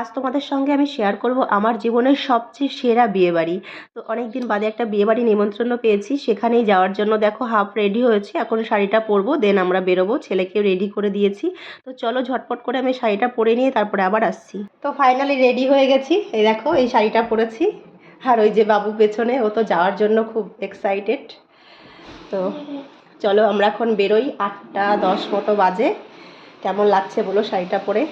আজ তোমাদের সঙ্গে আমি শেয়ার করব আমার জীবনের সবচেয়ে সেরা বিয়েবাড়ি। তো অনেক দিন বাদে একটা বিয়েবাড়ি নিমন্ত্রণ পেয়েছি, সেখানেই যাওয়ার জন্য দেখো হাফ রেডি হয়েছে, এখন শাড়িটা পরবো দেন আমরা বেরোবো, ছেলেকেও রেডি করে দিয়েছি। তো চলো ঝটপট করে আমি শাড়িটা পরে নিয়ে তারপরে আবার আসছি। তো ফাইনালি রেডি হয়ে গেছি, এই দেখো এই শাড়িটা পরেছি। আর ওই যে বাবু পেছনে, ও তো যাওয়ার জন্য খুব এক্সাইটেড তো চলো আমরা এখন বেরোই আটটা দশ মতো বাজে। কেমন লাগছে বলো শাড়িটা পরে?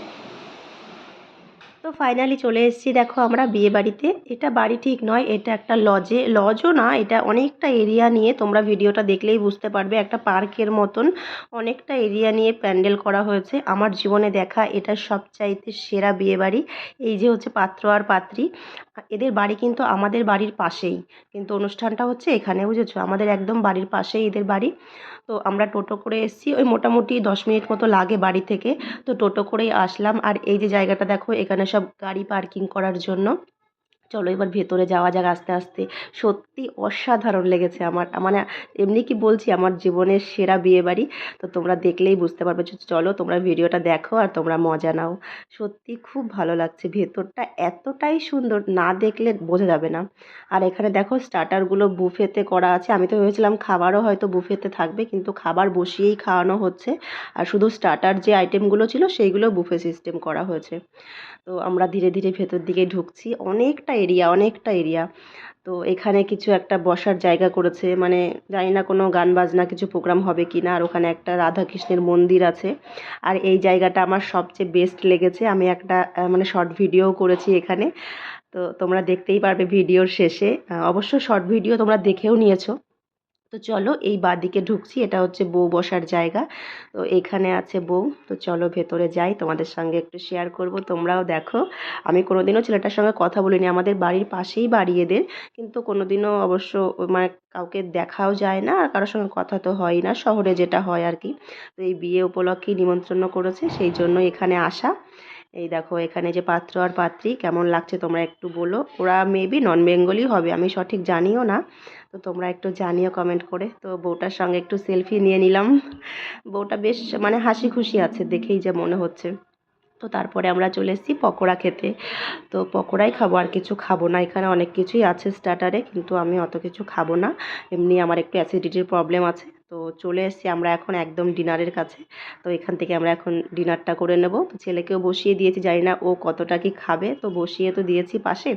তো ফাইনালি চলে এসেছি। দেখো আমরা বিয়ে বাড়িতে। এটা বাড়ি ঠিক নয়, এটা একটা লজে লজও না, এটা অনেকটা এরিয়া নিয়ে তোমরা ভিডিওটা দেখলেই বুঝতে পারবে। একটা পার্কের মতন অনেকটা এরিয়া নিয়ে প্যান্ডেল করা হয়েছে। আমার জীবনে দেখা এটা সবচাইতে সেরা বিয়ে বাড়ি। এই যে হচ্ছে পাত্র আর পাত্রী। এদের বাড়ি কিন্তু আমাদের বাড়ির পাশেই। কিন্তু অনুষ্ঠানটা হচ্ছে এখানে, বুঝেছ? আমাদের একদম বাড়ির পাশেই এদের বাড়ি। তো আমরা টোটো করে এসেছি। ওই মোটামুটি দশ মিনিট মতো লাগে বাড়ি থেকে। তো টোটো করেই আসলাম। আর এই যে জায়গাটা দেখো, এখানে সব গাড়ি পার্কিং করার জন্য। চলো এবার ভেতরে যাওয়া যাক আস্তে আস্তে। সত্যি অসাধারণ লেগেছে আমার। মানে এমনি কি বলছি, আমার জীবনের সেরা বিয়ে বাড়ি তো তোমরা দেখলেই বুঝতে পারবে চলো তোমরা ভিডিওটা দেখো আর তোমরা মজা নাও। সত্যি খুব ভালো লাগছে, ভেতরটা এতটাই সুন্দর, না দেখলে বোঝা যাবে না। আর এখানে দেখো স্টার্টারগুলো বুফেতে করা আছে। আমি তো ভেবেছিলাম খাবারও হয়তো বুফেতে থাকবে, কিন্তু খাবার বসিয়েই খাওয়ানো হচ্ছে। আর শুধু স্টার্টার যে আইটেমগুলো ছিল, সেইগুলো বুফে সিস্টেম করা হয়েছে। তো আমরা ধীরে ধীরে ভেতর দিকে ঢুকছি। অনেকটা এরিয়া, অনেকটা এরিয়া। তো এখানে কিছু একটা বসার জায়গা করেছে। মানে জানি না কোনো গান বাজনা কিছু প্রোগ্রাম হবে কি না আর ওখানে একটা রাধাকৃষ্ণের মন্দির আছে। আর এই জায়গাটা আমার সবচেয়ে বেস্ট লেগেছে। আমি একটা মানে শর্ট ভিডিও করেছি এখানে। তো তোমরা দেখতেই পারবে ভিডিওর শেষে। অবশ্য শর্ট ভিডিও তোমরা দেখেও নিয়েছো। তো চলো এই বাদিকে ঢুকছি, এটা হচ্ছে বউ বসার জায়গা। তো এখানে আছে বউ, তো চলো ভেতরে যাই, তোমাদের সঙ্গে একটু শেয়ার করব, তোমরাও দেখো। আমি কোনোদিনও ছেলেটার সঙ্গে কথা বলিনি, আমাদের বাড়ির পাশেই বাড়ি এদের, কিন্তু কোনোদিনও অবশ্য মানে কাউকে দেখাও যায় না, আর কারোর সঙ্গে কথা তো হয় না, শহরে যেটা হয় আর কি। তো এই বিয়ে উপলক্ষেই নিমন্ত্রণ করেছে, সেই জন্য এখানে আসা। এই দেখো, এখানে যে পাত্র আর পাত্রী, কেমন লাগছে তোমরা একটু বলো। ওরা মেবি নন বেঙ্গলি হবে, আমি সঠিক জানিও না। তো তোমরা একটু জানিও কমেন্ট করে। তো বউটার সঙ্গে একটু সেলফি নিয়ে নিলাম। বউটা বেশ মানে হাসি খুশি আছে, দেখেই যে মনে হচ্ছে। তো তারপরে আমরা চলে এসেছি পকোড়া খেতে। তো পকোড়াই খাব, আর কিছু খাব না। এখানে অনেক কিছুই আছে স্টার্টারে কিন্তু আমি অত কিছু খাব না। এমনি আমার একটু অ্যাসিডিটির প্রবলেম আছে। তো চলে এসেছি আমরা এখন একদম ডিনারের কাছে। তো এখান থেকে আমরা এখন ডিনারটা করে নেব। তো ছেলেকেও বসিয়ে দিয়েছি, জানি না ও কতটা কি খাবে। তো বসিয়ে তো দিয়েছি পাশে।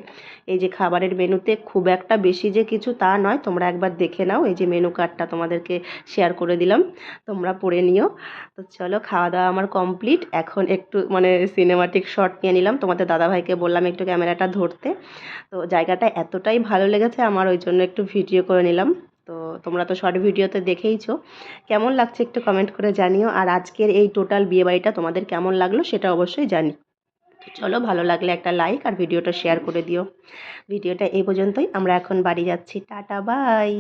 এই যে খাবারের মেনুতে খুব একটা বেশি যে কিছু তা নয়, তোমরা একবার দেখে নাও। এই যে মেনু কার্ডটা তোমাদেরকে শেয়ার করে দিলাম। তোমরা পড়ে নিও। তো চলো খাওয়া দাওয়া আমার কমপ্লিট এখন একটু মানে সিনেমাটিক শট নিয়ে নিলাম। তোমাদের দাদাভাইকে বললাম একটু ক্যামেরাটা ধরতে। তো জায়গাটা এতটাই ভালো লেগেছে, আমার ওই জন্য একটু ভিডিও করে নিলাম। তো তোমরা তো শর্ট ভিডিওতে দেখেইছো। কেমন লাগছে একটু কমেন্ট করে জানিও। আর আজকের এই টোটাল বিয়ে বাড়িটা তোমাদের কেমন লাগল সেটা অবশ্যই জানি। চলো, ভালো লাগলে একটা লাইক আর ভিডিওটা শেয়ার করে দিও। ভিডিওটা এই পর্যন্তই। আমরা এখন বাড়ি যাচ্ছি। Tata bye